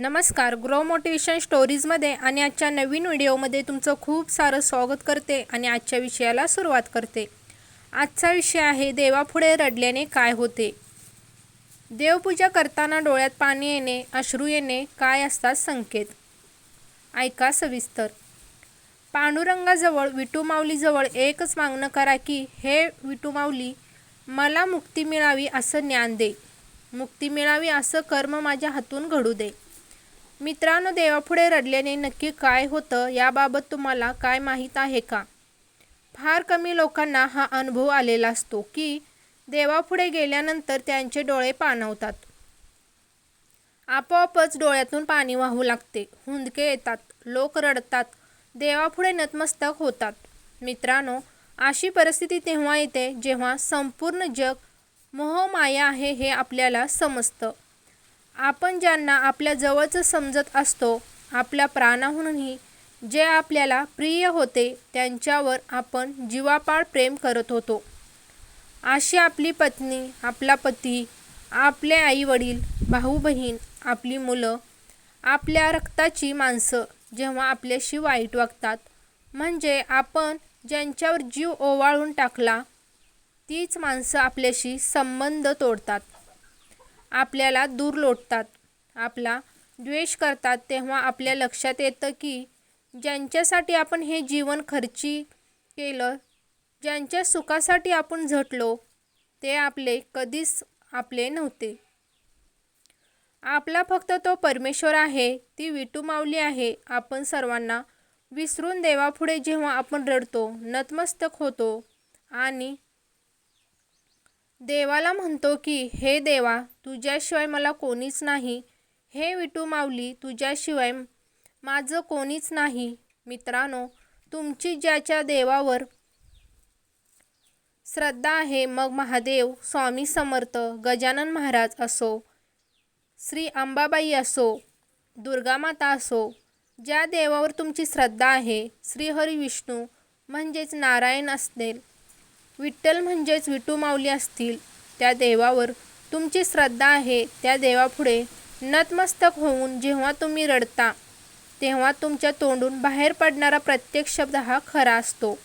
नमस्कार grow motivation स्टोरीजमध्ये आणि आजच्या नवीन व्हिडिओमध्ये तुमचं खूप सारं स्वागत करते आणि आजच्या विषयाला सुरुवात करते. आजचा विषय आहे देवापुढे रडल्याने काय होते? देवपूजा करताना डोळ्यात पाणी येणे अश्रू येणे काय असतात संकेत? ऐका सविस्तर. पांडुरंगाजवळ विटूमाऊलीजवळ एकच मागणं करा की हे विटूमाऊली मला मुक्ती मिळावी असं ज्ञान दे. मुक्ती मिळावी असं कर्म माझ्या हातून घडू दे. मित्रांनो देवापुढे रडल्याने नक्की काय होतं याबाबत तुम्हाला काय माहीत आहे का? फार कमी लोकांना हा अनुभव आलेला असतो की देवापुढे गेल्यानंतर त्यांचे डोळे पाणवतात आपोआपच डोळ्यातून पाणी वाहू लागते हुंदके येतात लोक रडतात देवापुढे नतमस्तक होतात. मित्रांनो अशी परिस्थिती तेव्हा येते जेव्हा संपूर्ण जग मोहमाया आहे हे आपल्याला समजतं. आपण ज्यांना आपल्या जवळचं समजत असतो आपल्या प्राणाहूनही जे आपल्याला प्रिय होते त्यांच्यावर आपण जीवापाड प्रेम करत होतो. अशी आपली पत्नी आपला पती आपले आई वडील भाऊ बहीण आपली मुलं आपल्या रक्ताची माणसं जेव्हा आपल्याशी वाईट वागतात म्हणजे आपण ज्यांच्यावर जीव ओवाळून टाकला तीच माणसं आपल्याशी संबंध तोडतात. आपल्याला दूर लोटतात. आपला द्वेष करतात तेव्हा आपल्या लक्षात येतं की ज्यांच्यासाठी आपण हे जीवन खर्ची केलं ज्यांच्या सुखासाठी आपण झटलो ते आपले कधीच आपले नव्हते. आपला फक्त तो परमेश्वर आहे ती विटू माऊली आहे आपण सर्वांना विसरून देवापुढे जेव्हा आपण रडतो नतमस्तक होतो आणि देवाला म्हणतो की हे देवा तुझ्याशिवाय मला कोणीच नाही. हे विटू माऊली तुझ्याशिवाय माझं कोणीच नाही. मित्रांनो तुमची ज्याच्या देवावर श्रद्धा आहे मग महादेव स्वामी समर्थ गजानन महाराज असो श्री अंबाबाई असो दुर्गामाता असो ज्या देवावर तुमची श्रद्धा आहे श्रीहरी विष्णू म्हणजेच नारायण असतील विठ्ठल म्हणजेच विटू माऊली असतील त्या देवावर तुमची श्रद्धा आहे त्या देवापुढे नतमस्तक होऊन जेव्हा तुम्ही रडता तेव्हा तुमच्या तोंडून बाहेर पडणारा प्रत्येक शब्द हा खरा असतो.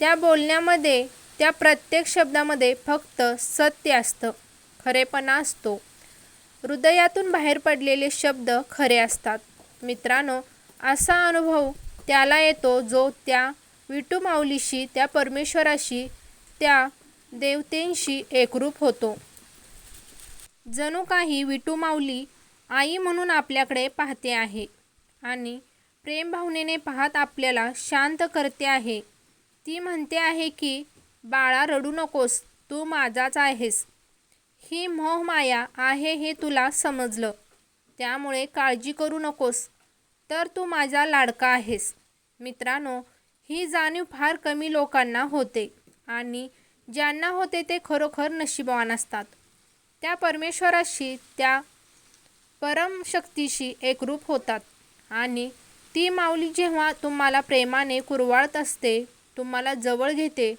त्या बोलण्यामध्ये त्या प्रत्येक शब्दामध्ये फक्त सत्य असतं खरेपणा असतो. हृदयातून बाहेर पडलेले शब्द खरे असतात. मित्रांनो असा अनुभव त्याला येतो जो त्या विटू माऊलीशी त्या परमेश्वराशी त्या देवतेंशी एकरूप होतो. जणू काही विटू माऊली आई म्हणून आपल्याकडे पाहते आहे आणि प्रेमभावनेने पाहत आपल्याला शांत करते आहे. ती म्हणते आहे की बाळा रडू नकोस तू माझाच आहेस. ही मोहमाया आहे हे तुला समजलं. त्यामुळे काळजी करू नकोस. तर तू माझा लाडका आहेस. मित्रांनो ही जाणीव फार कमी लोकांना होते आणि ज्यांना होते ते खरोखर नशिबवान असतात. त्या परमेश्वराशी त्या परमशक्तीशी एकरूप होतात. आणि ती माऊली जेव्हा तुम्हाला प्रेमाने कुरवाळत असते तुम्हाला जवळ घेते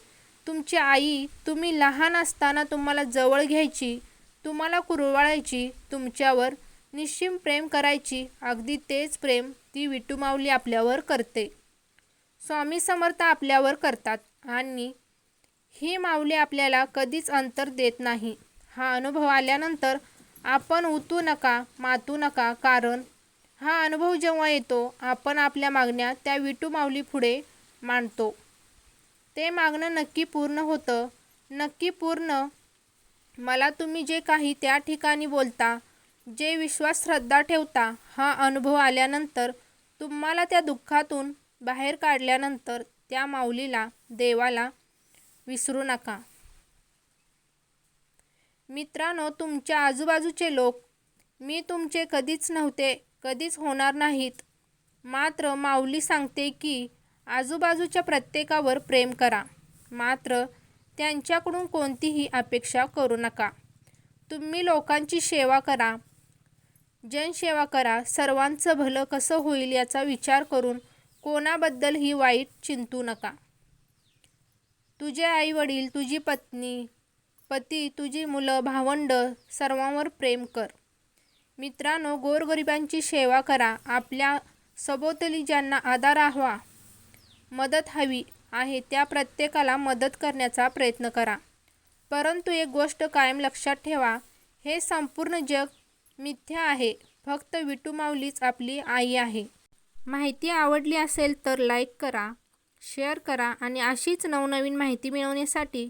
तुमची आई तुम्ही लहान असताना तुम्हाला जवळ घ्यायची तुम्हाला कुरवाळायची तुमच्यावर निश्चिम प्रेम करायची अगदी तेच प्रेम ती विटू माऊली आपल्यावर करते. स्वामी समर्थ आपल्यावर करतात आणि ही माऊली आपल्याला कधीच अंतर देत नाही. हा अनुभव आल्यानंतर आपण उतू नका मातू नका कारण हा अनुभव जेव्हा येतो आपण आपल्या मागण्या त्या विटू माऊली पुढे मांडतो. ते मागणं नक्की पूर्ण होतं. नक्की पूर्ण. मला तुम्ही जे काही त्या ठिकाणी बोलता जे विश्वास श्रद्धा ठेवता हा अनुभव आल्यानंतर तुम्हाला त्या दुःखातून बाहेर काढल्यानंतर त्या माऊलीला देवाला विसरू नका. मित्रांनो तुमच्या आजूबाजूचे लोक मी तुमचे कधीच नव्हते कधीच होणार नाहीत. मात्र माऊली सांगते की आजूबाजूच्या प्रत्येकावर प्रेम करा. मात्र त्यांच्याकडून कोणतीही अपेक्षा करू नका. तुम्ही लोकांची सेवा करा. जनसेवा करा. सर्वांचं भलं कसं होईल याचा विचार करून कोणाबद्दलही वाईट चिंतू नका. तुझे आई वडील तुझी पत्नी पती तुझी मुलं भावंड सर्वांवर प्रेम कर. मित्रांनो गोरगरिबांची सेवा करा. आपल्या सभोवतली ज्यांना आधार हवा मदत हवी आहे त्या प्रत्येकाला मदत करण्याचा प्रयत्न करा. परंतु एक गोष्ट कायम लक्षात ठेवा हे संपूर्ण जग मिथ्या आहे. फक्त विटू माऊलीच आपली आई आहे. माहिती आवडली असेल तर लाईक करा शेअर करा आणि अशीच नवनवीन माहिती मिळवण्यासाठी